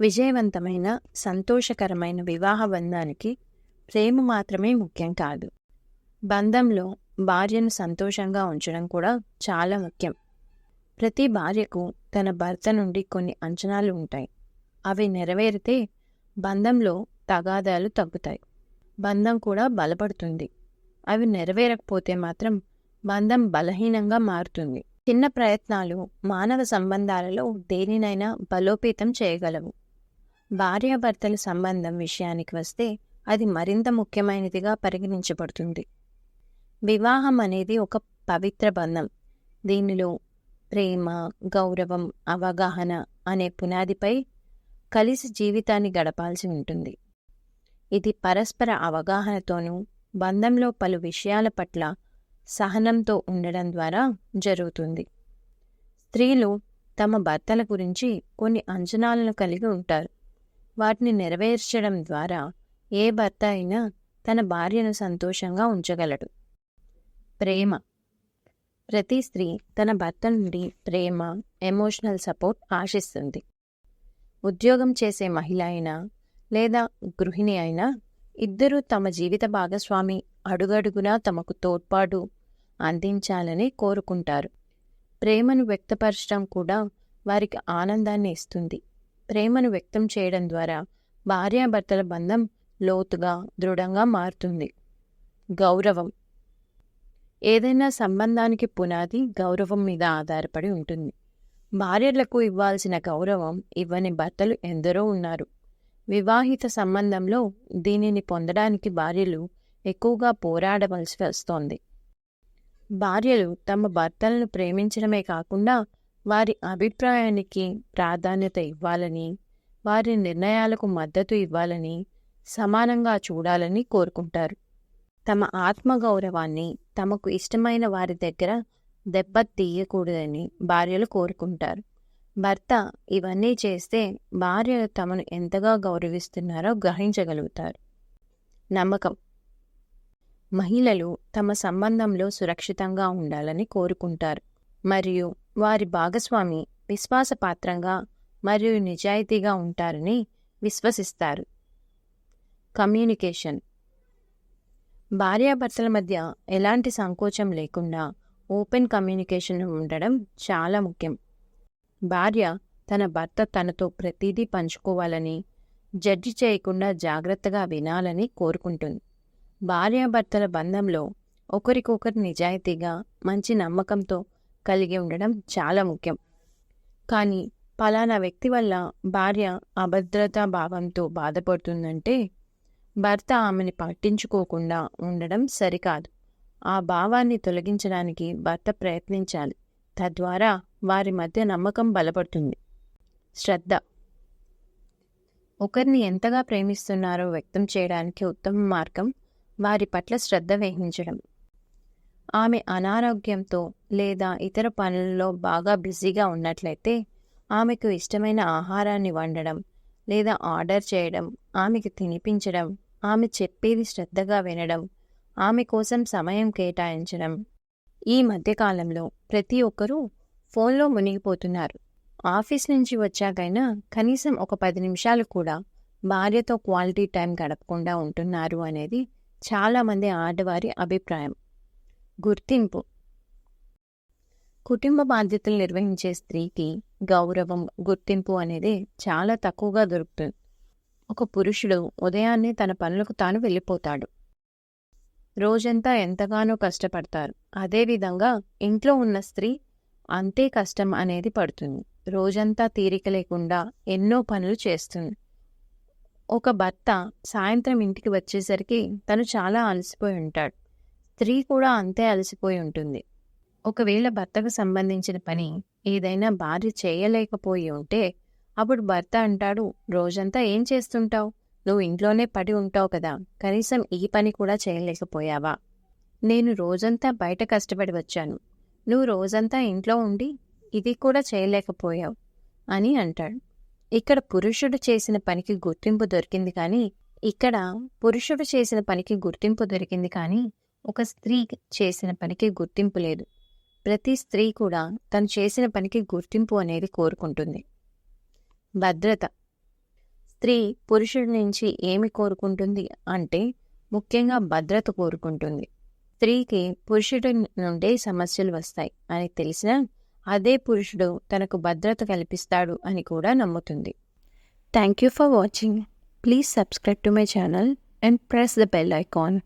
విజయవంతమైన సంతోషకరమైన వివాహ బంధానికి ప్రేమ మాత్రమే ముఖ్యం కాదు. బంధంలో భార్యను సంతోషంగా ఉంచడం కూడా చాలా ముఖ్యం. ప్రతి భార్యకు తన భర్త నుండి కొన్ని అంచనాలు ఉంటాయి. అవి నెరవేరితే బంధంలో తగాదాలు తగ్గుతాయి. బంధం కూడా బలపడుతుంది. అవి నెరవేరకపోతే మాత్రం బంధం బలహీనంగా మారుతుంది. చిన్న ప్రయత్నాలు మానవ సంబంధాలలో దేనినైనా బలోపేతం చేయగలవు. భార్యాభర్తల సంబంధం విషయానికి వస్తే అది మరింత ముఖ్యమైనదిగా పరిగణించబడుతుంది. వివాహం అనేది ఒక పవిత్ర బంధం. దీనిలో ప్రేమ గౌరవం అవగాహన అనే పునాదిపై కలిసి జీవితాన్ని గడపాల్సి ఉంటుంది. ఇది పరస్పర అవగాహనతోనూ బంధంలో పలు విషయాల పట్ల సహనంతో ఉండడం ద్వారా జరుగుతుంది. స్త్రీలు తమ భర్తల గురించి కొన్ని అంచనాలను కలిగి ఉంటారు. వాటిని నెరవేర్చడం ద్వారా ఏ భర్త అయినా తన భార్యను సంతోషంగా ఉంచగలడు. ప్రేమ. ప్రతి స్త్రీ తన భర్త నుండి ప్రేమ ఎమోషనల్ సపోర్ట్ ఆశిస్తుంది. ఉద్యోగం చేసే మహిళ అయినా లేదా గృహిణి అయినా ఇద్దరూ తమ జీవిత భాగస్వామి అడుగడుగునా తమకు తోడ్పాటు అందించాలని కోరుకుంటారు. ప్రేమను వ్యక్తపరచడం కూడా వారికి ఆనందాన్ని ఇస్తుంది. ప్రేమను వ్యక్తం చేయడం ద్వారా భార్యాభర్తల బంధం లోతుగా దృఢంగా మారుతుంది. గౌరవం. ఏదైనా సంబంధానికి పునాది గౌరవం మీద ఆధారపడి ఉంటుంది. భార్యలకు ఇవ్వాల్సిన గౌరవం ఇవ్వని భర్తలు ఎందరో ఉన్నారు. వివాహిత సంబంధంలో దీనిని పొందడానికి భార్యలు ఎక్కువగా పోరాడవలసి వస్తోంది. భార్యలు తమ భర్తలను ప్రేమించడమే కాకుండా వారి అభిప్రాయానికి ప్రాధాన్యత ఇవ్వాలని వారి నిర్ణయాలకు మద్దతు ఇవ్వాలని సమానంగా చూడాలని కోరుకుంటారు. తమ ఆత్మగౌరవాన్ని తమకు ఇష్టమైన వారి దగ్గర దెబ్బ తీయకూడదని భార్యలు కోరుకుంటారు. భర్త ఇవన్నీ చేస్తే భార్యలు తమను ఎంతగా గౌరవిస్తున్నారో గ్రహించగలుగుతారు. నమ్మకం. మహిళలు తమ సంబంధంలో సురక్షితంగా ఉండాలని కోరుకుంటారు. మరియు వారి భాగస్వామి విశ్వాసపాత్రంగా మరియు నిజాయితీగా ఉంటారని విశ్వసిస్తారు. కమ్యూనికేషన్. భార్యాభర్తల మధ్య ఎలాంటి సంకోచం లేకుండా ఓపెన్ కమ్యూనికేషన్ ఉండడం చాలా ముఖ్యం. భార్య తన భర్త తనతో ప్రతిదీ పంచుకోవాలని జడ్జి చేయకుండా జాగ్రత్తగా వినాలని కోరుకుంటుంది. భార్యాభర్తల బంధంలో ఒకరికొకరు నిజాయితీగా మంచి నమ్మకంతో కలిగి ఉండడం చాలా ముఖ్యం. కానీ పలానా వ్యక్తి వల్ల భార్య అభద్రతా భావంతో బాధపడుతుందంటే భర్త ఆమెని పట్టించుకోకుండా ఉండడం సరికాదు. ఆ భావాన్ని తొలగించడానికి భర్త ప్రయత్నించాలి. తద్వారా వారి మధ్య నమ్మకం బలపడుతుంది. శ్రద్ధ. ఒకరిని ఎంతగా ప్రేమిస్తున్నారో వ్యక్తం చేయడానికి ఉత్తమ మార్గం వారి పట్ల శ్రద్ధ వహించడం. ఆమె అనారోగ్యంతో లేదా ఇతర పనులలో బాగా బిజీగా ఉన్నట్లయితే ఆమెకు ఇష్టమైన ఆహారాన్ని వండడం లేదా ఆర్డర్ చేయడం ఆమెకు తినిపించడం ఆమె చెప్పేది శ్రద్ధగా వినడం ఆమె కోసం సమయం కేటాయించడం. ఈ మధ్యకాలంలో ప్రతి ఒక్కరూ ఫోన్లో మునిగిపోతున్నారు. ఆఫీస్ నుంచి వచ్చాకైనా కనీసం ఒక పది నిమిషాలు కూడా భార్యతో క్వాలిటీ టైం గడపకుండా ఉంటున్నారు అనేది చాలామంది ఆడవారి అభిప్రాయం. గుర్తింపు. కుటుంబ బాధ్యతలు నిర్వహించే స్త్రీకి గౌరవం గుర్తింపు అనేది చాలా తక్కువగా దొరుకుతుంది. ఒక పురుషుడు ఉదయాన్నే తన పనులకు తాను వెళ్ళిపోతాడు. రోజంతా ఎంతగానో కష్టపడతారు. అదేవిధంగా ఇంట్లో ఉన్న స్త్రీ అంతే కష్టం అనేది పడుతుంది. రోజంతా తీరిక లేకుండా ఎన్నో పనులు చేస్తుంది. ఒక భర్త సాయంత్రం ఇంటికి వచ్చేసరికి తను చాలా అలసిపోయి ఉంటాడు. స్త్రీ కూడా అంతే అలసిపోయి ఉంటుంది. ఒకవేళ భర్తకు సంబంధించిన పని ఏదైనా భార్య చేయలేకపోయి ఉంటే అప్పుడు భర్త అంటాడు రోజంతా ఏం చేస్తుంటావు? నువ్వు ఇంట్లోనే పడి ఉంటావు కదా కనీసం ఈ పని కూడా చేయలేకపోయావా? నేను రోజంతా బయట కష్టపడి వచ్చాను. నువ్వు రోజంతా ఇంట్లో ఉండి ఇది కూడా చేయలేకపోయావు అని అంటాడు. ఇక్కడ పురుషుడు చేసిన పనికి గుర్తింపు దొరికింది కానీ ఇక్కడ పురుషుడు చేసిన పనికి గుర్తింపు దొరికింది కానీ ఒక స్త్రీ చేసిన పనికి గుర్తింపు లేదు. ప్రతి స్త్రీ కూడా తను చేసిన పనికి గుర్తింపు అనేది కోరుకుంటుంది. భద్రత. స్త్రీ పురుషుడి నుంచి ఏమి కోరుకుంటుంది అంటే ముఖ్యంగా భద్రత కోరుకుంటుంది. స్త్రీకి పురుషుడి నుండే సమస్యలు వస్తాయి అని తెలిసినా అదే పురుషుడు తనకు భద్రత కల్పిస్తాడు అని కూడా నమ్ముతుంది. Thank you for watching please subscribe to my channel and press the bell icon